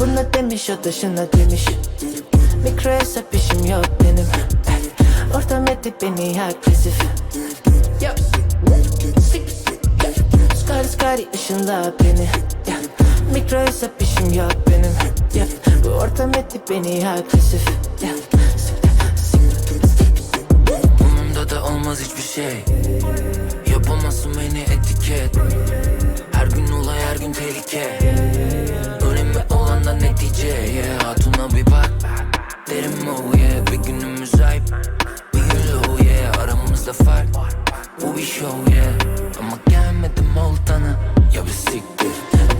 Buna demiş o dışına demiş Mikro hesap işim yok benim Ortam etti beni agresif. Skari skari ışınla beni. Mikro hesap işim yok benim. Bu ortam etti beni agresif Da olmaz hiçbir şey. Yapamazsın beni etiket. Her gün olay her gün tehlike. Önemli olan da netice yeah. Hatuna bir bak. Derim oh yeah. Bir günümüz ayıp Bir gün low yeah. Aramızda fark. Bu bir show yeah. Ama gelmedim oltana. Ya bir siktir.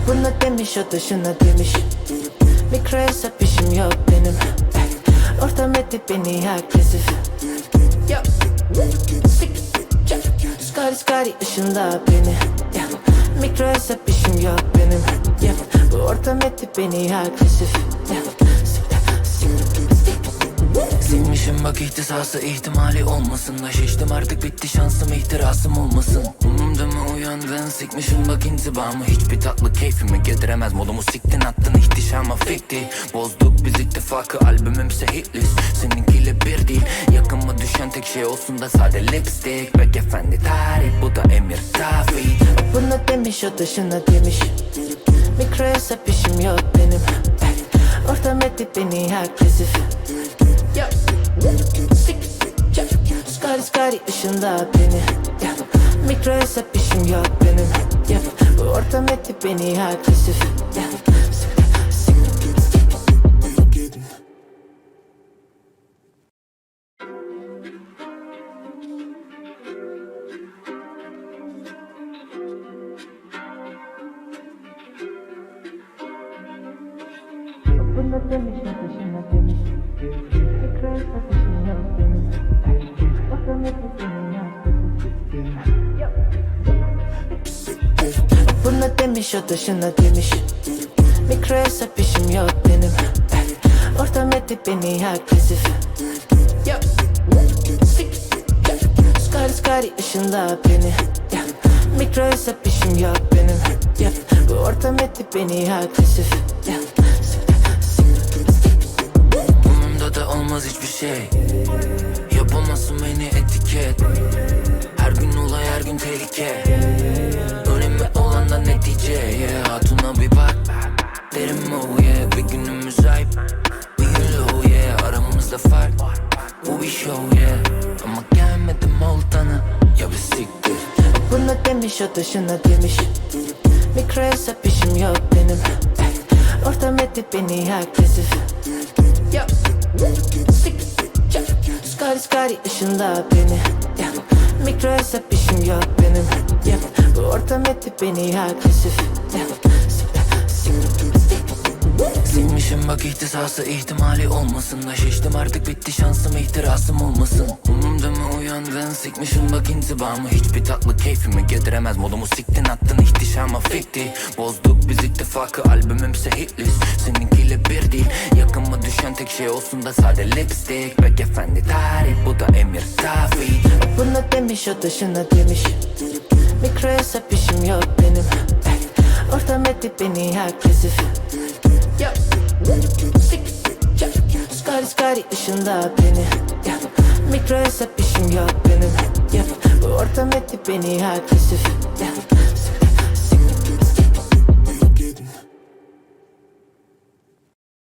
Buna demiş o dışına demiş. Mikro hesap işim yok benim. Ortam etti beni agresif Yo. Skari skari ışınla beni Yeah. Mikro hesap işim yok benim Yeah. Bu ortam etti beni agresif Yeah. Silmişim bak ihtisası ihtimali olmasın da şiştim artık bitti şansım ihtirasım olmasın Umumda mı sikmişim bak intibamı. Hiçbir tatlı keyfimi getiremez. Modumu siktin attın ihtişama fikti Bozduk biz ittifakı albümümse hitlis Seninkiyle bir değil yakınma düşen tek şey olsun da sade lipstick. Bek efendi tarih bu da emir tabi Buna demiş o dışına demiş. Mikro hesap işim yok benim. Ortam etti beni agresif. Skari skari ışınla beni. Yeah. Mikro işim yok benim Yeah. Bu ortam etti beni agresif Yeah. Buna demiş dışına demiş Mikro hesap Demiş o dışına demiş Mikro hesap işim yok benim Ortam etti beni agresif Yo. Skari skari ışınla beni. Mikro hesap işim yok benim. Bu ortam etti beni Yeah. Umumda da olmaz hiçbir şey O dışına demiş Mikro hesap işim yok benim Ortam etti beni agresif Yo. Skari skari ışınla beni Yeah. Mikro hesap işim yok benim Yeah. Bu ortam etti beni agresif Yeah. Silmişim bak ihtisası ihtimali olmasın. Da şiştim artık bitti şansım ihtirasım olmasın. Umumda mı uyandın? Sikmişim bak intibamı. Hiçbir tatlı keyfimi getiremez. Modumu siktin attın ihtişama fikti Bozduk biz ittifakı albümümse hitlis Seninkiyle bir değil. Yakınma düşen tek şey olsun da sade lipstick. Bek efendi tarih bu da emir tabi Buna demiş o dışına demiş. Mikro hesap işim yok benim. Ortam etti beni agresif. Skari skari ışınla beni Yeah. Mikro hesap işim yok benim Yeah. Bu ortam etti beni agresif Yeah.